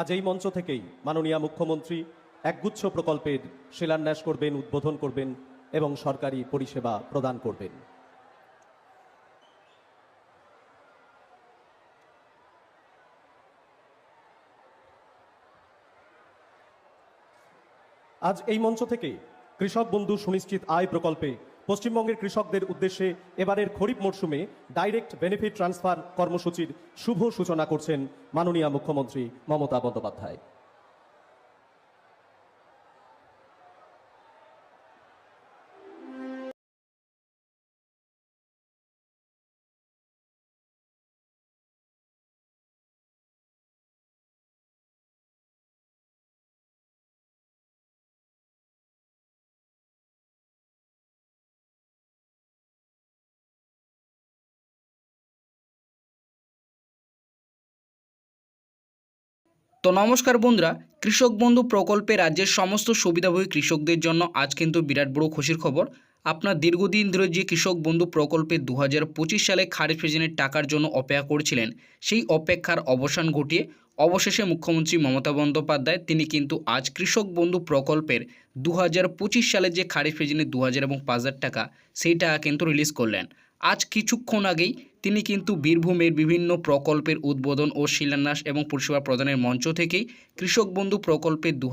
আজ এই মঞ্চ থেকেই মাননীয় মুখ্যমন্ত্রী একগুচ্ছ প্রকল্পের শিলান্যাস করবেন, উদ্বোধন করবেন এবং সরকারি পরিষেবা প্রদান করবেন। আজ এই মঞ্চ থেকে কৃষক বন্ধু সুনিশ্চিত আয় প্রকল্পে পশ্চিমবঙ্গের কৃষকদের উদ্দেশ্যে এবারের খরিফ মরশুমে ডাইরেক্ট বেনিফিট ট্রান্সফার কর্মসূচির শুভ সূচনা করছেন মাননীয় মুখ্যমন্ত্রী মমতা বন্দ্যোপাধ্যায়। তো নমস্কার বন্ধুরা, কৃষক বন্ধু প্রকল্পে রাজ্যের সমস্ত সুবিধাভোগী কৃষকদের জন্য আজ কিন্তু বিরাট বড় খুশির খবর। আপনার দীর্ঘদিন ধরে যে কৃষক বন্ধু প্রকল্পে দু হাজার পঁচিশ সালে খারিফ সিজনের টাকার জন্য অপেক্ষা করছিলেন, সেই অপেক্ষার অবসান ঘটিয়ে অবশেষে মুখ্যমন্ত্রী মমতা বন্দ্যোপাধ্যায়, তিনি কিন্তু আজ কৃষক বন্ধু প্রকল্পের দু হাজার সালে যে খারিফ সিজনে দু হাজার এবং পাঁচ হাজার টাকা সেই টাকা কিন্তু রিলিজ করলেন। আজ কিছুক্ষণ আগেই তিনি কিন্তু বীরভূমের বিভিন্ন প্রকল্পের উদ্বোধন ও শিলান্যাস এবং পরিষেবা প্রদানের মঞ্চ থেকেই কৃষক বন্ধু প্রকল্পে দু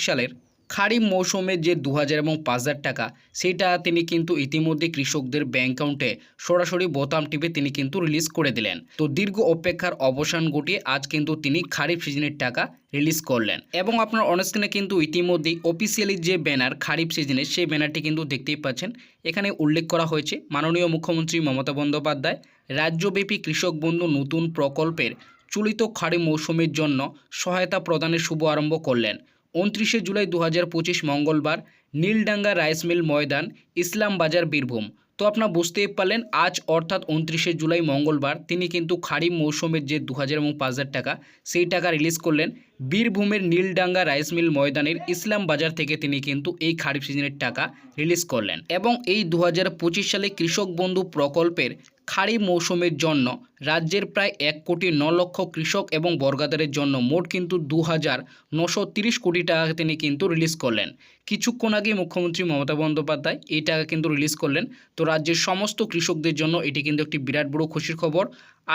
সালের খারিফ মৌসুমে যে দু হাজার এবং পাঁচ হাজার টাকা, সেটা তিনি কিন্তু ইতিমধ্যে কৃষকদের ব্যাংক অ্যাকাউন্টে সরাসরি বোতাম টিপে তিনি কিন্তু রিলিজ করে দিলেন। তো দীর্ঘ অপেক্ষার অবসান ঘটিয়ে আজ কিন্তু তিনি খারিফ সিজনের টাকা রিলিজ করলেন। এবং আপনার অনস্ক্রিনে কিন্তু ইতিমধ্যেই অফিসিয়ালি যে ব্যানার খারিফ সিজনে সেই ব্যানারটি কিন্তু দেখতেই পাচ্ছেন। এখানে উল্লেখ করা হয়েছে, মাননীয় মুখ্যমন্ত্রী মমতা বন্দ্যোপাধ্যায়, রাজ্যব্যাপী কৃষক বন্ধু নতুন প্রকল্পের চলিত খারিফ মৌসুমের জন্য সহায়তা প্রদানের শুভ আরম্ভ করলেন। উনত্রিশে জুলাই দু হাজার পঁচিশ মঙ্গলবার নীলডাঙ্গা রাইস মিল ময়দান, ইসলাম বাজার, বীরভূম। তো আপনারা বুঝতেই পারলেন, আজ অর্থাৎ উনত্রিশে জুলাই মঙ্গলবার তিনি কিন্তু খারিফ মৌসুমের যে দু হাজার এবং পাঁচ হাজার টাকা, সেই টাকা রিলিজ করলেন বীরভূমের নীলডাঙ্গা রাইস মিল ময়দানের ইসলাম বাজার থেকে তিনি কিন্তু এই খারিফ সিজনের টাকা রিলিজ করলেন। এবং এই দু হাজার পঁচিশ সালে কৃষক বন্ধু প্রকল্পের খারিফ মৌসুমের জন্য রাজ্যের প্রায় এক কোটি ন লক্ষ কৃষক এবং বর্গাদারের জন্য মোট কিন্তু দু হাজার নশো তিরিশ কোটি টাকা তিনি কিন্তু রিলিজ করলেন। কিছুক্ষণ আগে মুখ্যমন্ত্রী মমতা বন্দ্যোপাধ্যায় এই টাকা কিন্তু রিলিজ করলেন। তো রাজ্যের সমস্ত কৃষকদের জন্য এটি কিন্তু একটি বিরাট বড় খুশির খবর।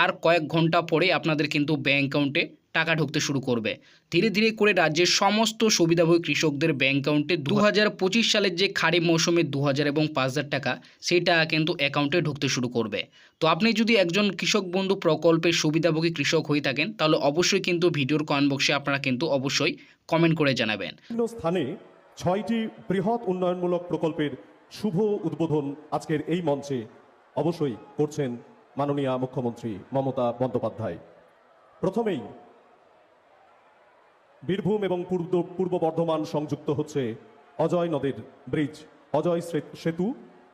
আর কয়েক ঘণ্টা পরে আপনাদের কিন্তু ব্যাঙ্ক অ্যাকাউন্টে টাকা ঢুকতে শুরু করবে। ধীরে ধীরে করে রাজ্যের সমস্ত সুবিধাভোগী কৃষকদের ব্যাঙ্ক অ্যাকাউন্টে দু হাজার পঁচিশ সালের যে খারিফ মৌসুমে দু হাজার এবং পাঁচ হাজার টাকা সেই টাকা কিন্তু অ্যাকাউন্টে ঢুকতে শুরু করবে। তো আপনি যদি একজন কৃষক বন্ধু প্রকল্পের সুবিধাভোগী কৃষক হয়ে থাকেন, তাহলে অবশ্যই কিন্তু ভিডিওর কমেন্ট বক্সে আপনারা কিন্তু অবশ্যই কমেন্ট করে জানাবেন। স্থানে ছয়টি বৃহৎ উন্নয়নমূলক প্রকল্পের শুভ উদ্বোধন আজকের এই মঞ্চে অবশ্যই করছেন মাননীয় মুখ্যমন্ত্রী মমতা বন্দ্যোপাধ্যায়। প্রথমেই বীরভূম এবং পূর্ব পূর্ব বর্ধমান সংযুক্ত হচ্ছে অজয় নদের ব্রিজ। অজয় সেতু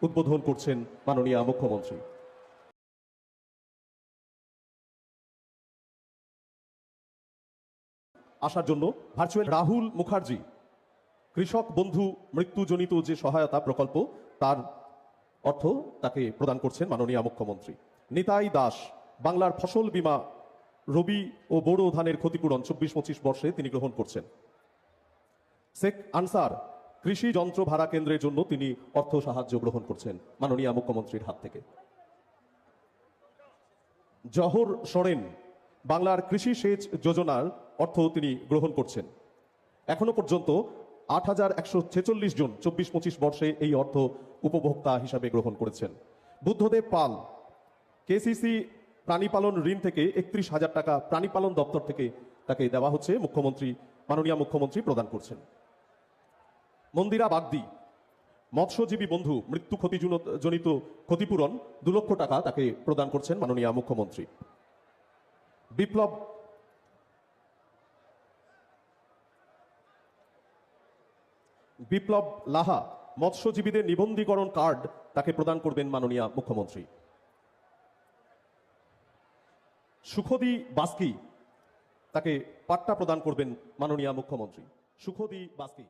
উদ্বোধন করছেন মাননীয় মুখ্যমন্ত্রী। আসার জন্য ভার্চুয়াল রাহুল মুখার্জি, কৃষক বন্ধু মৃত্যুজনিত যে সহায়তা প্রকল্প, তার অর্থ তাকে প্রদান করছেন মাননীয় মুখ্যমন্ত্রী। নিতাই দাস, বাংলার ফসল বীমা রবি ও বোরো ধানের ক্ষতিপূরণ চব্বিশ পঁচিশ বর্ষে তিনি গ্রহণ করছেন। শেখ আনসার কৃষি যন্ত্র ভাড়া কেন্দ্রের জন্য তিনি অর্থ সাহায্য গ্রহণ করছেন মাননীয় মুখ্যমন্ত্রীর হাত থেকে। জহর সোরেন, বাংলার কৃষি সেচ যোজনার অর্থ তিনি গ্রহণ করছেন। এখনও পর্যন্ত আট হাজার একশো ছেচল্লিশ জন চব্বিশ পঁচিশ বর্ষে এই অর্থ উপভোক্তা হিসাবে গ্রহণ করেছেন। বুদ্ধদেব পাল, কেসিসি প্রাণীপালন ঋণ থেকে একত্রিশ হাজার টাকা প্রাণীপালন দপ্তর থেকে তাকে দেওয়া হচ্ছে মুখ্যমন্ত্রী, মাননীয় মুখ্যমন্ত্রী প্রদান করছেন। মন্দিরা বাগদি, মৎস্যজীবী বন্ধু, মৃত্যু ক্ষতিজনিত জনিত ক্ষতিপূরণ দু লক্ষ টাকা তাকে প্রদান করছেন মাননীয় মুখ্যমন্ত্রী। বিপ্লব বিপ্লব লাহা, মৎস্যজীবীদের নিবন্ধীকরণ কার্ড তাকে প্রদান করবেন মাননীয় মুখ্যমন্ত্রী। সুখদি বাস্কি তাকে পাট্টা প্রদান করবেন মাননীয় মুখ্যমন্ত্রী। সুখদি বাস্কি।